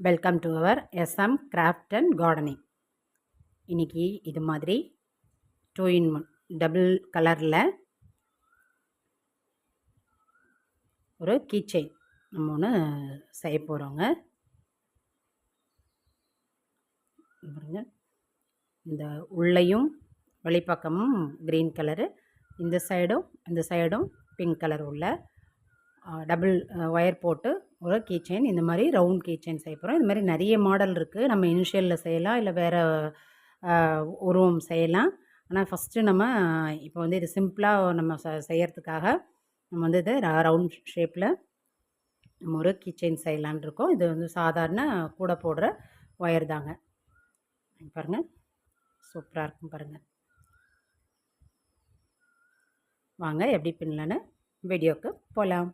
Welcome to our SM craft and gardening இன்றைக்கி இது மாதிரி டூ இன் ஒன் டபுள் கலரில் ஒரு கீச்செயின் நம்ம ஒன்று செய்ய போகிறோங்க இந்த உள்ளேயும் வெளிப்பக்கமும் க்ரீன் கலரு இந்த சைடும் இந்த சைடும் பிங்க் கலர் உள்ள டபுள் ஒயர் போட்டு ஒரு கீ செயின் இந்த மாதிரி ரவுண்ட் கீ செயின் செய்ய போகிறோம் இது மாதிரி நிறைய மாடல் இருக்குது நம்ம இனிஷியலில் செய்யலாம் இல்லை வேறு உருவம் செய்யலாம். ஆனால் ஃபஸ்ட்டு நம்ம இப்போ வந்து இது சிம்பிளாக நம்ம ச செய்யறதுக்காக நம்ம வந்து இது ரவுண்ட் ஷேப்பில் நம்ம ஒரு கீ செயின் செய்யலான் இருக்கோம். இது வந்து சாதாரண கூட போடுற ஒயர் தாங்க. பாருங்கள் சூப்பராக இருக்கும் பாருங்கள் வாங்க எப்படி பின்னலன்னு வீடியோவுக்கு போகலாம்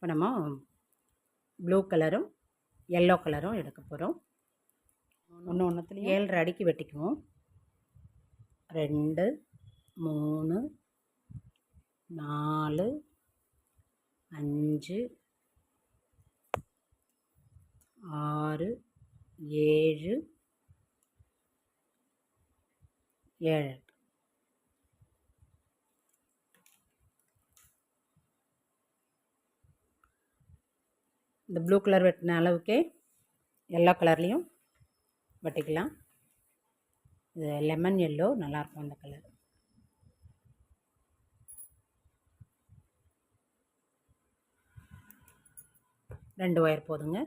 இப்போ நம்ம ப்ளூ கலரும் எல்லோ கலரும் எடுக்க போகிறோம். ஒன்று ஒன்றுத்துலையும்? ஏழரை அடிக்கு வெட்டிக்குவோம். ரெண்டு மூணு நாலு அஞ்சு ஆறு ஏழு ஏழு. இந்த ப்ளூ கலர் வெட்டின அளவுக்கே எல்லோ கலர்லேயும் வெட்டிக்கலாம். இது லெமன் எல்லோ நல்லாயிருக்கும் அந்த கலர். ரெண்டு ஒயர் போதுங்க.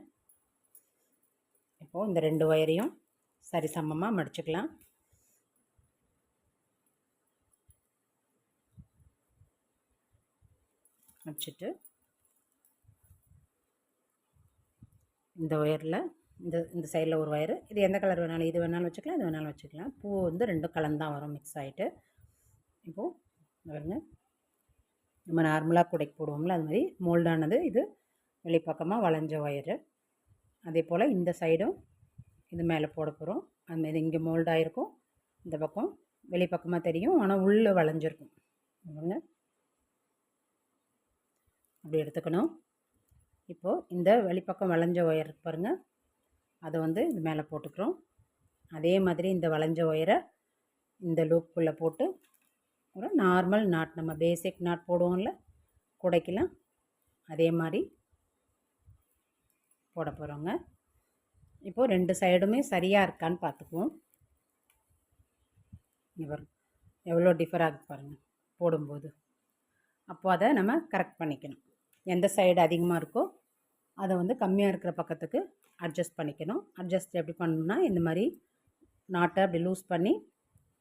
இப்போது இந்த ரெண்டு ஒயரையும் சரி சமமாக மடிச்சுக்கலாம். மடிச்சுட்டு இந்த ஒயரில் இந்த இந்த சைடில் ஒரு ஒயரு. இது எந்த கலர் வேணாலும் இது வேணாலும் வச்சுக்கலாம் இது வேணாலும் வச்சுக்கலாம். பூ வந்து ரெண்டும் கலந்தான் வரும் மிக்ஸ் ஆகிட்டு இப்போது பாருங்க. நம்ம நார்மலாக குடைக்கு போடுவோம்ல அது மாதிரி மோல்டானது இது வெளிப்பக்கமாக வளைஞ்ச ஒயரு. அதே போல் இந்த சைடும் இது மேலே போட போகிறோம் அதுமாரி இங்கே மோல்டாக இருக்கும் இந்த பக்கம் வெளிப்பக்கமாக தெரியும் ஆனால் உள்ளே வளைஞ்சிருக்கும். பாருங்க. அப்படி எடுத்துக்கணும். இப்போது இந்த வெளிப்பக்கம் வளைஞ்ச ஒயர் பாருங்கள் அதை வந்து இது மேலே போட்டுக்கிறோம். அதே மாதிரி இந்த வளைஞ்ச ஒயரை இந்த லூப்புக்குள்ளே போட்டு ஒரு நார்மல் நாட் நம்ம பேசிக் நாட் போடுவோம்ல குடைக்கலாம். அதே மாதிரி போட போகிறோங்க இப்போது ரெண்டு சைடுமே சரியாக இருக்கான்னு பார்த்துக்குவோம் இவர் எவ்வளோ டிஃபர் ஆகுது பாருங்கள் போடும்போது. அப்போது அதை நம்ம கரெக்ட் பண்ணிக்கணும். எந்த சைடு அதிகமாக இருக்கோ அதை வந்து கம்மியாக இருக்கிற பக்கத்துக்கு அட்ஜஸ்ட் பண்ணிக்கணும். அட்ஜஸ்ட் எப்படி பண்ணணும்னா இந்த மாதிரி நாட்டை அப்படி லூஸ் பண்ணி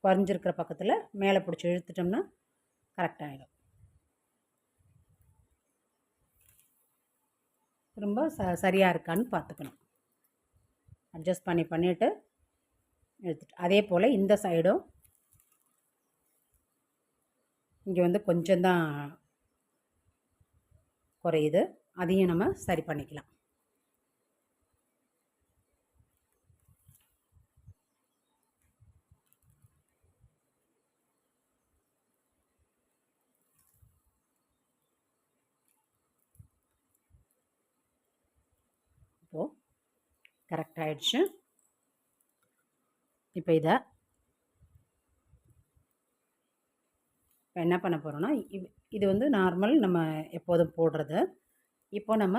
குறைஞ்சிருக்கிற பக்கத்தில் மேலே பிடிச்சி இழுத்துட்டோம்னா கரெக்டாகிடும் ரொம்ப ச சரியாக இருக்கான்னு பார்த்துக்கணும். அட்ஜஸ்ட் பண்ணி பண்ணிவிட்டு எடுத்துட்டு அதே போல் இந்த சைடும் இங்கே வந்து கொஞ்சம்தான் குறையுது. அதையும் நம்ம சரி பண்ணிக்கலாம். இப்போது கரெக்ட் ஆயிடுச்சு. இப்போ இதை இப்போ என்ன பண்ண போகிறோன்னா இது வந்து நார்மல் நம்ம எப்போதும் போடுறது. இப்போ நம்ம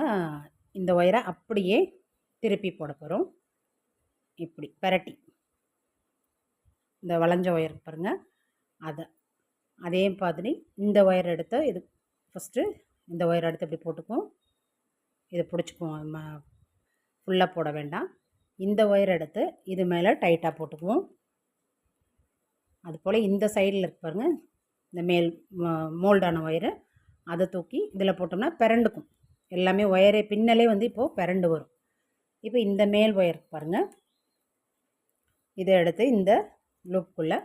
இந்த ஒயரை அப்படியே திருப்பி போட போகிறோம் இப்படி பரட்டி. இந்த வளைஞ்ச ஒயர் பாருங்கள் அதை. அதே மாதிரி இந்த ஒயர் எடுத்து இது ஃபஸ்ட்டு இந்த ஒயர் எடுத்து இப்படி போட்டுக்குவோம். இதை பிடிச்சிக்குவோம். ஃபுல்லாக போட வேண்டாம். இந்த ஒயர் எடுத்து இது மேலே டைட்டாக போட்டுக்குவோம். அதுபோல் இந்த சைடில் இருப்பாருங்க பாருங்கள் இந்த மேல் மோல்டான ஒயரு. அதை தூக்கி இதில் போட்டோம்னா பிறண்டுக்கும். எல்லாமே ஒயரே பின்னலே வந்து இப்போது பிறண்டு வரும். இப்போ இந்த மேல் ஒயர் பாருங்கள் இதை எடுத்து இந்த லூப்புக்குள்ளே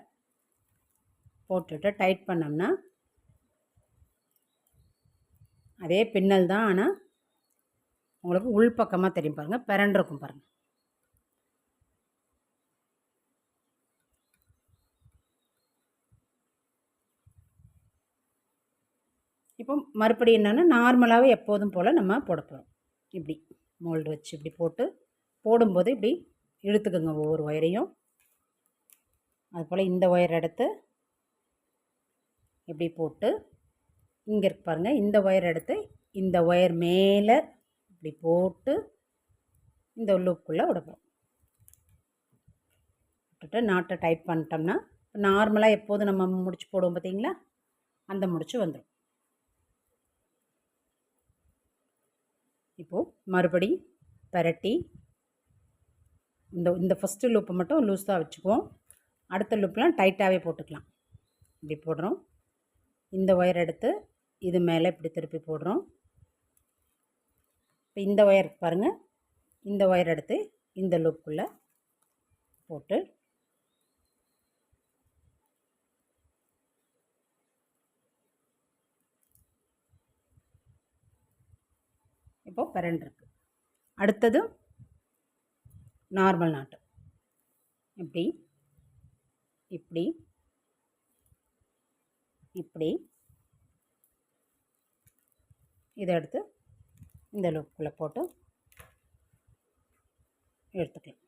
போட்டுட்டு டைட் பண்ணோம்னா அதே பின்னல் தான். ஆனால் உங்களுக்கு உள்பக்கமாக தெரியும் பாருங்கள் பிறண்டிருக்கும் பாருங்கள் இப்போ மறுபடி என்னென்னா நார்மலாகவே எப்போதும் போல் நம்ம போட போகிறோம் இப்படி மோல்டு வச்சு இப்படி போட்டு போடும்போது இப்படி இழுத்துக்குங்க ஒவ்வொரு ஒயரையும் அதுபோல் இந்த ஒயர் எடுத்து இப்படி போட்டு இங்கே இருக்கு பாருங்கள் இந்த ஒயர் எடுத்து இந்த ஒயர் மேலே இப்படி போட்டு இந்த லூப்புக்குள்ளே விடப்போம் விட்டுட்டு நாட்டை டைட் பண்ணிட்டோம்னா நார்மலாக எப்போதும் நம்ம முடிச்சு போடுவோம் பார்த்தீங்களா அந்த முடிச்சு வந்துடும் இப்போது மறுபடி பரட்டி. இந்த இந்த ஃபஸ்ட்டு லூப்பை மட்டும் லூஸாக வச்சுக்குவோம். அடுத்த லூப்லாம் டைட்டாகவே போட்டுக்கலாம். இப்படி போடுறோம். இந்த ஒயர் எடுத்து இது மேலே இப்படி திருப்பி போடுறோம். இப்போ இந்த ஒயர் பாருங்கள் இந்த ஒயர் எடுத்து இந்த லூப்புக்குள்ளே போட்டு இப்போது கரண்ட் இருக்குது அடுத்தது நார்மல் நாட்டு. இப்படி இப்படி இப்படி. இதை எடுத்து இந்த லூப்புக்குள்ளே போட்டு எடுத்துக்கலாம்.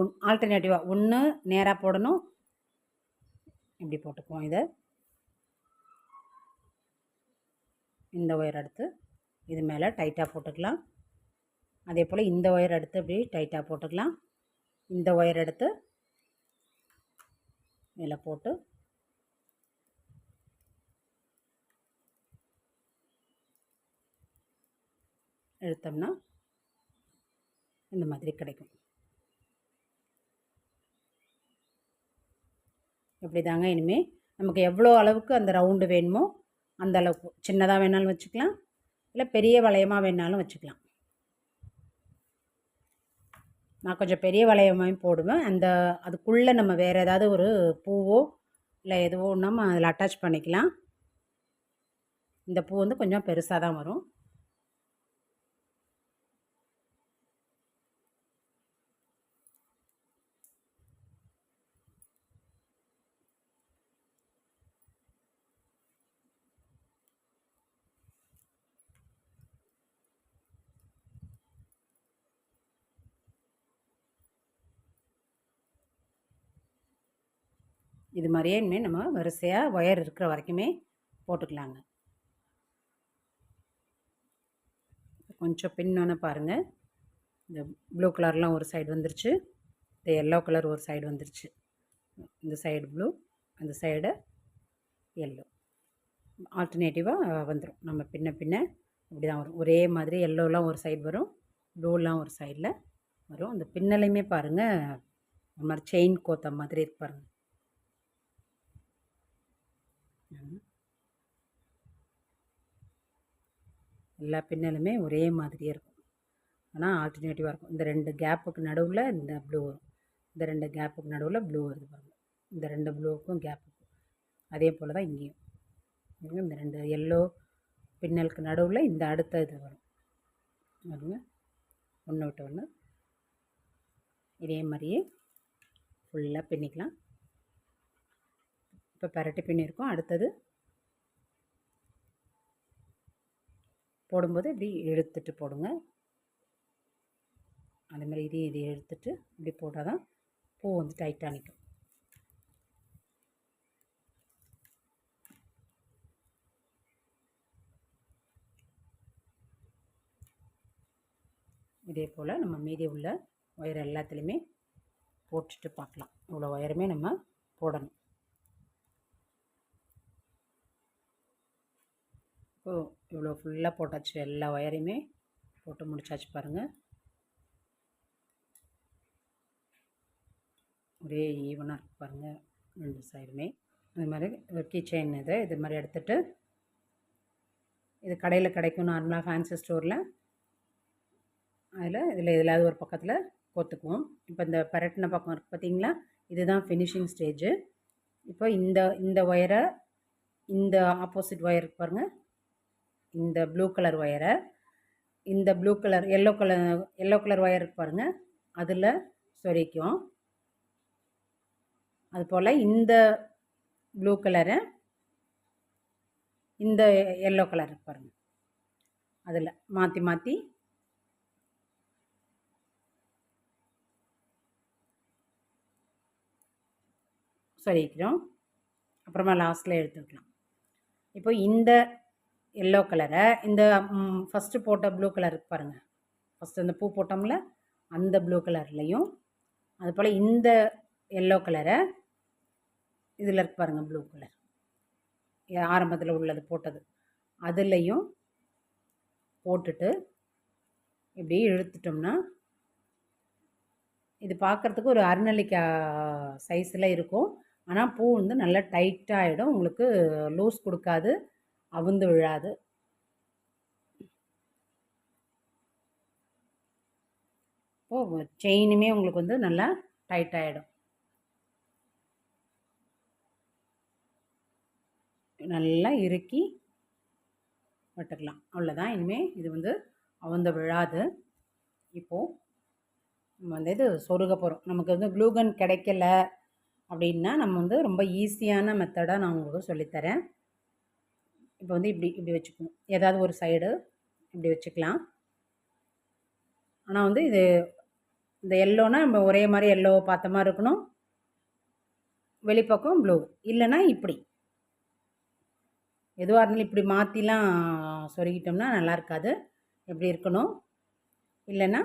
ஒன் ஆல்டர்னேட்டிவாக ஒன்று நேராக போடணும். இப்படி போட்டுக்குவோம் இதை. இந்த ஒயர் எடுத்து இது மேலே டைட்டாக போட்டுக்கலாம். அதே போல் இந்த ஒயர் எடுத்து இப்படி டைட்டாக போட்டுக்கலாம். இந்த ஒயர் எடுத்து மேலே போட்டு எடுத்தோம்னா இந்த மாதிரி கிடைக்கும். இப்படி தாங்க இனிமேல் நமக்கு எவ்வளோ அளவுக்கு அந்த ரவுண்டு வேணுமோ அந்த அளவுக்கு சின்னதாக வேணாலும் வச்சுக்கலாம். இல்லை பெரிய வளையமாக வேணாலும் வச்சுக்கலாம். நான் கொஞ்சம் பெரிய வளையமாகவும் போடுவேன். அந்த அதுக்குள்ளே நம்ம வேறு ஏதாவது ஒரு பூவோ இல்லை எதுவோ நம்ம அதில் அட்டாச் பண்ணிக்கலாம். இந்த பூ வந்து கொஞ்சம் பெருசாக தான் வரும். இது மாதிரியே இனிமேல் நம்ம வரிசையாக ஒயர் இருக்கிற வரைக்குமே போட்டுக்கலாங்க. கொஞ்சம் பின்னோன்னு பாருங்கள் இந்த ப்ளூ கலர்லாம் ஒரு சைடு வந்துருச்சு. இந்த எல்லோ கலர் ஒரு சைடு வந்துருச்சு. இந்த சைடு ப்ளூ அந்த சைடு எல்லோ ஆல்டர்னேட்டிவாக வந்துடும் நம்ம பின்ன பின்ன இப்படி தான் வரும். ஒரே மாதிரி எல்லோலாம் ஒரு சைடு வரும். ப்ளூலாம் ஒரு சைடில் வரும். அந்த பின்னலையுமே பாருங்கள் ஒரு மாதிரி செயின் கோத்த மாதிரி இருக்கு பாருங்கள் எல்லா பின்னலுமே ஒரே மாதிரியே இருக்கும். ஆனால் ஆல்டர்னேட்டிவாக இருக்கும். இந்த ரெண்டு கேப்புக்கு நடுவில் இந்த ப்ளூ வரும். இந்த ரெண்டு கேப்புக்கு நடுவில் ப்ளூ வருது பாருங்கள் இந்த ரெண்டு ப்ளூவுக்கும் கேப்புக்கும் அதே போல் தான் இங்கேயும் இந்த ரெண்டு எல்லோ பின்னலுக்கு நடுவில் இந்த அடுத்த இது வரும். பாருங்க. ஒன்று விட்டு ஒன்று இதே மாதிரியே ஃபுல்லாக பின்னிக்கலாம். இப்போ பரட்டி பின்னிருக்கோம் அடுத்தது போடும்போது இப்படி எடுத்துட்டு போடுங்க. அந்த மாதிரி இதையும் இதை எடுத்துட்டு இப்படி போட்டால் தான் பூ வந்து டைட்டாக நிற்கும் இதே போல் நம்ம மீதி உள்ள ஒயர் எல்லாத்துலேயுமே போட்டுட்டு பார்க்கலாம். இவ்வளோ ஒயருமே நம்ம போடணும். இப்போ இவ்வளோ ஃபுல்லாக போட்டாச்சு எல்லா ஒயரையுமே போட்டு முடிச்சாச்சு பாருங்கள் ஒரே ஈவனாக இருக்கு பாருங்கள் ரெண்டு சைடுமே அது மாதிரி ஒரு கீ செயின் இது. இது மாதிரி எடுத்துகிட்டு இது கடையில் கிடைக்கும் நார்மலாக ஃபேன்சி ஸ்டோரில் அதில் இதில் எதிலாவது ஒரு பக்கத்தில் கோத்துக்குவோம். இப்போ இந்த பரட்டின பக்கம் இருக்குது பார்த்தீங்களா இதுதான் ஃபினிஷிங் ஸ்டேஜு இப்போ இந்த இந்த ஒயரை இந்த ஆப்போசிட் ஒயருக்கு பாருங்கள் இந்த ப்ளூ கலர் ஒயரை இந்த blue colour yellow colour yellow colour wire இருக்கு பாருங்கள் அதில் சொரிக்கும் அதுபோல் இந்த ப்ளூ கலரை இந்த எல்லோ கலர் பாருங்கள் அதில் மாற்றி மாற்றி சொல்லிக்கிறோம் அப்புறமா லாஸ்ட்டில் எடுத்துக்கலாம் இப்போ இந்த எல்லோ கலரை. இந்த ஃபஸ்ட்டு போட்ட ப்ளூ கலர் பாருங்கள் ஃபஸ்ட்டு அந்த பூ போட்டோம்ல அந்த ப்ளூ கலர்லேயும் அதுபோல் இந்த எல்லோ கலரை இதில் இருக்கு பாருங்கள் ப்ளூ கலர் ஆரம்பத்தில் உள்ளது போட்டது. அதுலேயும் போட்டுட்டு இப்படி இழுத்துட்டோம்னா இது பார்க்குறதுக்கு ஒரு அருநெல்லிக்காய் சைஸில் இருக்கும். ஆனால் பூ வந்து நல்லா டைட்டாகிடும் உங்களுக்கு லூஸ் கொடுக்காது. அவுந்து விழாது. ஓ செயினுமே உங்களுக்கு வந்து நல்லா டைட் ஆகிடும் நல்லா இறுக்கி விட்டுக்கலாம். அவ்வளோதான் இனிமேல் இது வந்து அவந்த விழாது. இப்போது நம்ம வந்து இது சொருக போகிறோம் நமக்கு வந்து க்ளூகன் கிடைக்கல அப்படின்னா நம்ம வந்து ரொம்ப ஈஸியான மெத்தடாக நான் உங்களுக்கு சொல்லித்தரேன். இப்போ வந்து இப்படி இப்படி வச்சுக்கணும். ஏதாவது ஒரு சைடு இப்படி வச்சுக்கலாம். ஆனால் வந்து இது இந்த எல்லோனா நம்ம ஒரே மாதிரி எல்லோ பார்த்த மாதிரி இருக்கணும். வெளிப்பக்கம் ப்ளூ இல்லைன்னா இப்படி. எதுவாக இருந்தாலும் இப்படி மாற்றிலாம் சொருகிட்டோம்னா நல்லா இருக்காது. இப்படி இருக்கணும்? இல்லைன்னா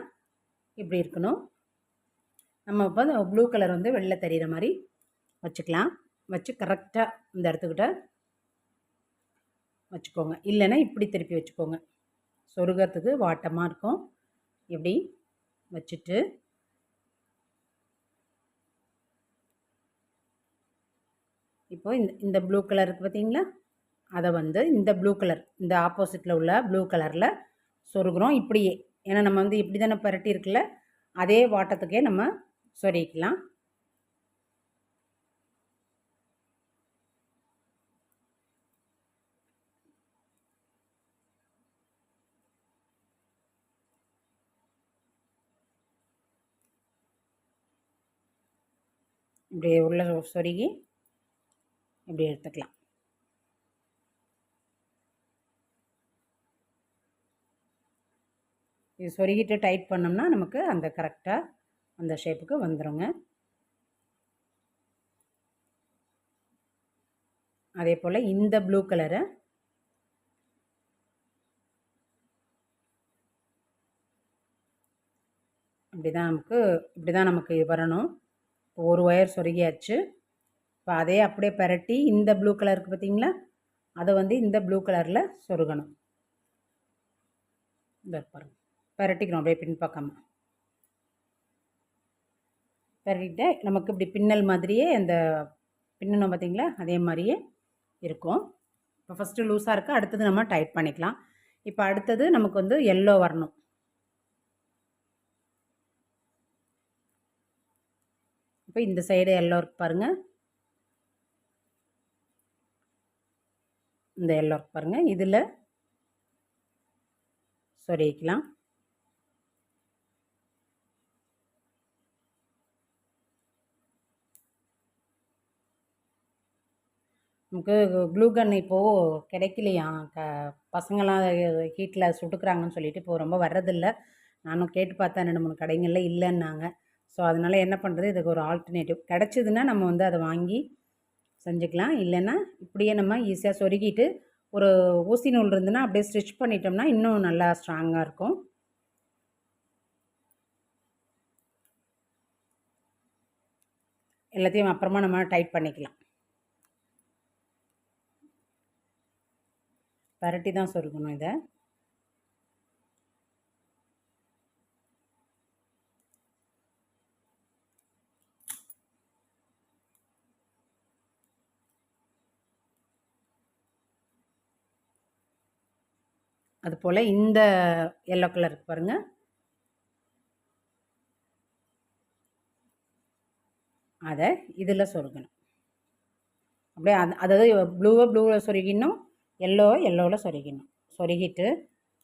இப்படி இருக்கணும். நம்ம இப்போ ப்ளூ கலர் வந்து வெளில தெரிகிற மாதிரி வச்சுக்கலாம். வச்சு கரெக்டாக இந்த இடத்துக்கிட்ட வச்சுக்கோங்க. இல்லைன்னா இப்படி திருப்பி வச்சுக்கோங்க. சொருகிறதுக்கு வாட்டமாக இருக்கும். இப்படி வச்சுட்டு இப்போ இந்த இந்த ப்ளூ கலர் இருக்குது பார்த்தீங்களா? அதை வந்து இந்த ப்ளூ கலர் இந்த ஆப்போசிட்டில் உள்ள ப்ளூ கலரில் சொருகிறோம் இப்படியே. ஏன்னா நம்ம வந்து இப்படி தானே பரட்டி இருக்குல்ல அதே வாட்டத்துக்கே நம்ம சொருகிக்கலாம். இப்படி உள்ள சொருகி இப்படி எடுத்துக்கலாம். இது சொருகிட்டு டைட் பண்ணோம்னா நமக்கு அந்த கரெக்டாக அந்த ஷேப்புக்கு வந்துடுங்க அதே போல் இந்த ப்ளூ கலரை இப்படி தான் நமக்கு இப்படி தான் நமக்கு வரணும். இப்போ ஒரு ஒயர் சொருகியாச்சு. இப்போ அதே அப்படியே பரட்டி இந்த ப்ளூ கலருக்கு பார்த்தீங்களா அதை வந்து இந்த ப்ளூ கலரில் சொருகணும். இந்த பாருங்க. பரட்டிக்கணும் அப்படியே பின்பக்கமாக பரட்டிட்டு நமக்கு இப்படி பின்னல் மாதிரியே அந்த பின்னணும் பார்த்திங்களா அதே மாதிரியே இருக்கும். இப்போ ஃபஸ்ட்டு லூஸாக இருக்குது அடுத்தது நம்ம டைட் பண்ணிக்கலாம். இப்போ அடுத்தது நமக்கு வந்து எல்லோ வரணும். இப்போ இந்த சைடு எல்லோ இருக்கு பாருங்கள் இந்த எல்லோ இருக்கு பாருங்கள் இதில் சொருகிக்கலாம் நமக்கு க்ளூ கன் இப்போது கிடைக்கலையா? க பசங்களாம் ஹீட்டில் சுட்டுக்கிறாங்கன்னு சொல்லிட்டு இப்போது ரொம்ப வர்றதில்ல. நானும் கேட்டு பார்த்தேன் ரெண்டு மூணு கடைங்களில் இல்லைன்னாங்க. ஸோ அதனால் என்ன பண்ணுறது இதுக்கு ஒரு ஆல்டர்னேட்டிவ் கிடச்சிதுன்னா நம்ம வந்து அதை வாங்கி செஞ்சுக்கலாம். இல்லைன்னா இப்படியே நம்ம ஈஸியாக சொருகிட்டு ஒரு ஊசி நூல் இருந்துன்னா அப்படியே ஸ்டிச் பண்ணிட்டோம்னா இன்னும் நல்லா ஸ்ட்ராங்காக இருக்கும். எல்லாத்தையும் அப்புறமா நம்ம டைட் பண்ணிக்கலாம். பரட்டி தான் சொருகணும் இதை. அதுபோல் இந்த எல்லோ கலர் பாருங்கள் அதை இதில் சொருகணும். அப்படியே அது அதாவது ப்ளூவை ப்ளூவில் சொருகிடணும் எல்லோவை எல்லோவில் சொருகிடணும். சொருகிட்டு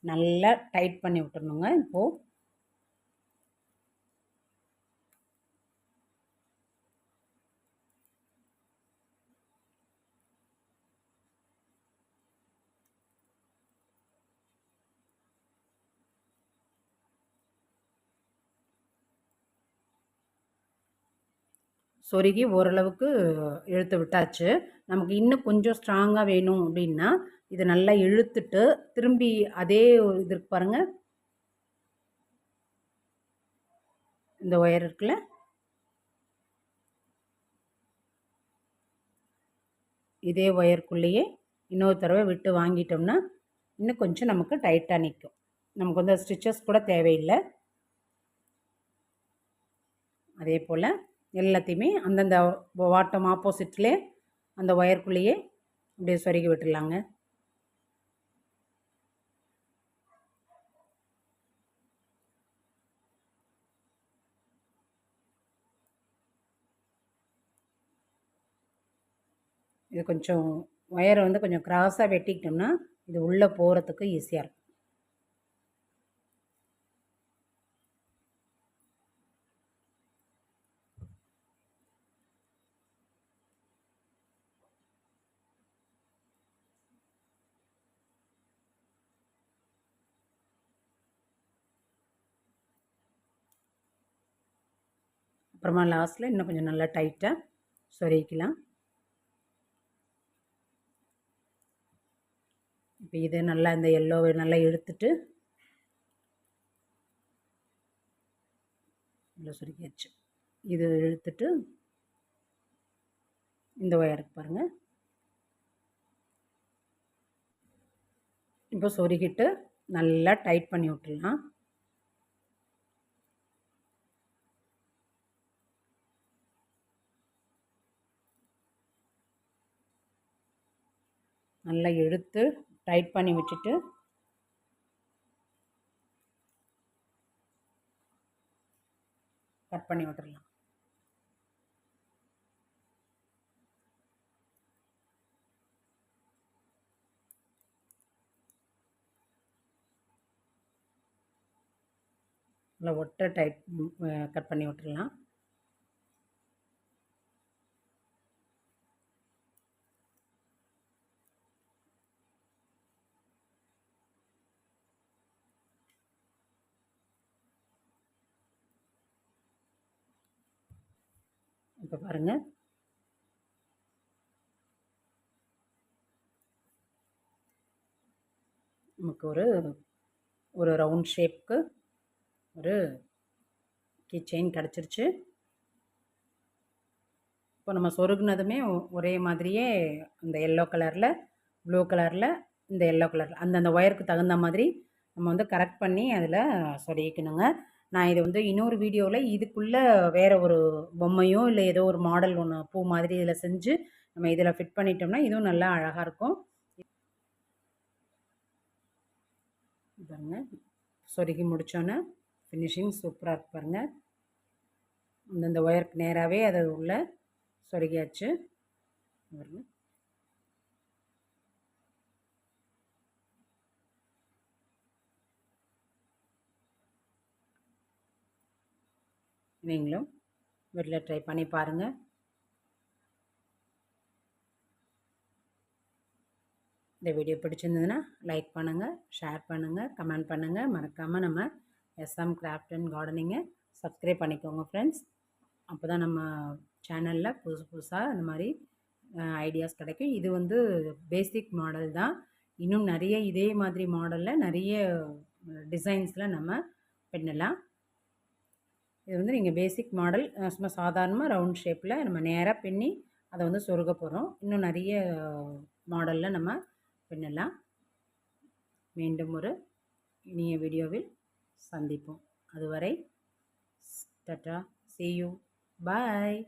நல்லா டைட் பண்ணி விட்டுருணுங்க இப்போது சொருகி ஓரளவுக்கு இழுத்து விட்டாச்சு. நமக்கு இன்னும் கொஞ்சம் ஸ்ட்ராங்காக வேணும் அப்படின்னா இதை நல்லா இழுத்துட்டு திரும்பி அதே இது பாருங்கள் இந்த ஒயர் இருக்குல்ல? இதே ஒயருக்குள்ளேயே இன்னொரு தடவை விட்டு வாங்கிட்டோம்னா இன்னும் கொஞ்சம் நமக்கு டைட்டாக நிற்கும் நமக்கு வந்து ஸ்டிச்சஸ் கூட தேவையில்லை. அதே போல் எல்லாத்தையுமே அந்தந்த வாட்டம் ஆப்போசிட்லே அந்த ஒயருக்குள்ளேயே அப்படியே சொருகி விட்டுடலாங்க இது கொஞ்சம் ஒயரை வந்து கொஞ்சம் க்ராஸாக வெட்டிக்கிட்டோம்னா இது உள்ளே போகிறதுக்கு ஈஸியாக இருக்கும். அப்புறமா லாஸ்ட்டில் இன்னும் கொஞ்சம் நல்லா டைட்டாக சொருகிக்கலாம். இப்போ இது நல்லா இந்த எல்லோவை நல்லா எடுத்துட்டு நல்லா சுருக்கியாச்சு இது இழுத்துட்டு இந்த ஒயருக்கு பாருங்கள் இப்போ சொருகிட்டு நல்லா டைட் பண்ணி விட்டுடலாம். நல்லா எடுத்து டைட் பண்ணி விட்டுட்டு கட் பண்ணி விட்டுடலாம் நல்லா ஒட்டை டைட் கட் பண்ணி விட்டுடலாம் பாருங்கள் நமக்கு ஒரு ஒரு ரவுண்ட் ஷேப்புக்கு ஒரு கீ செயின் கிடச்சிருச்சு. இப்போ நம்ம சொருகுனதுமே ஒரே மாதிரியே அந்த எல்லோ கலரில் ப்ளூ கலரில் இந்த எல்லோ கலரில் அந்தந்த ஒயருக்கு தகுந்த மாதிரி நம்ம வந்து கரெக்ட் பண்ணி அதில் சொருகிக்கணுங்க. நான் இதை வந்து இன்னொரு வீடியோவில் இதுக்குள்ளே வேறு ஒரு பொம்மையோ இல்லை ஏதோ ஒரு மாடல் ஒன்று பூ மாதிரி இதில் செஞ்சு நம்ம இதில் ஃபிட் பண்ணிட்டோம்னா இதுவும் நல்லா அழகாக இருக்கும். பாருங்கள் சொருகி முடித்தோன்னே ஃபினிஷிங் சூப்பராக இருக்கு பாருங்கள் அந்தந்த ஒயருக்கு நேராகவே அதை உள்ள சொருகியாச்சு. பாருங்கள் நீங்களும் வீட்டில் ட்ரை பண்ணி பாருங்கள் இந்த வீடியோ பிடிச்சிருந்ததுன்னா லைக் பண்ணுங்கள் ஷேர் பண்ணுங்கள் கமெண்ட் பண்ணுங்கள் மறக்காமல் நம்ம எஸ்எம் கிராஃப்ட் அண்ட் கார்டனிங்கை சப்ஸ்கிரைப் பண்ணிக்கோங்க ஃப்ரெண்ட்ஸ் அப்போ தான் நம்ம சேனலில் புதுசு புதுசாக இந்த மாதிரி ஐடியாஸ் கிடைக்கும். இது வந்து பேசிக் மாடல் தான். இன்னும் நிறைய இதே மாதிரி மாடலில் நிறைய டிசைன்ஸில் நம்ம பின்னலாம் இது வந்து நீங்கள் பேசிக் மாடல் சும்மா சாதாரணமாக ரவுண்ட் ஷேப்பில் நம்ம நேராக பின்னி அதை வந்து சொருக போகிறோம் இன்னும் நிறைய மாடலில் நம்ம பின்னலாம். மீண்டும் ஒரு இனிய வீடியோவில் சந்திப்போம். அதுவரை டட்டா சி யூ பாய்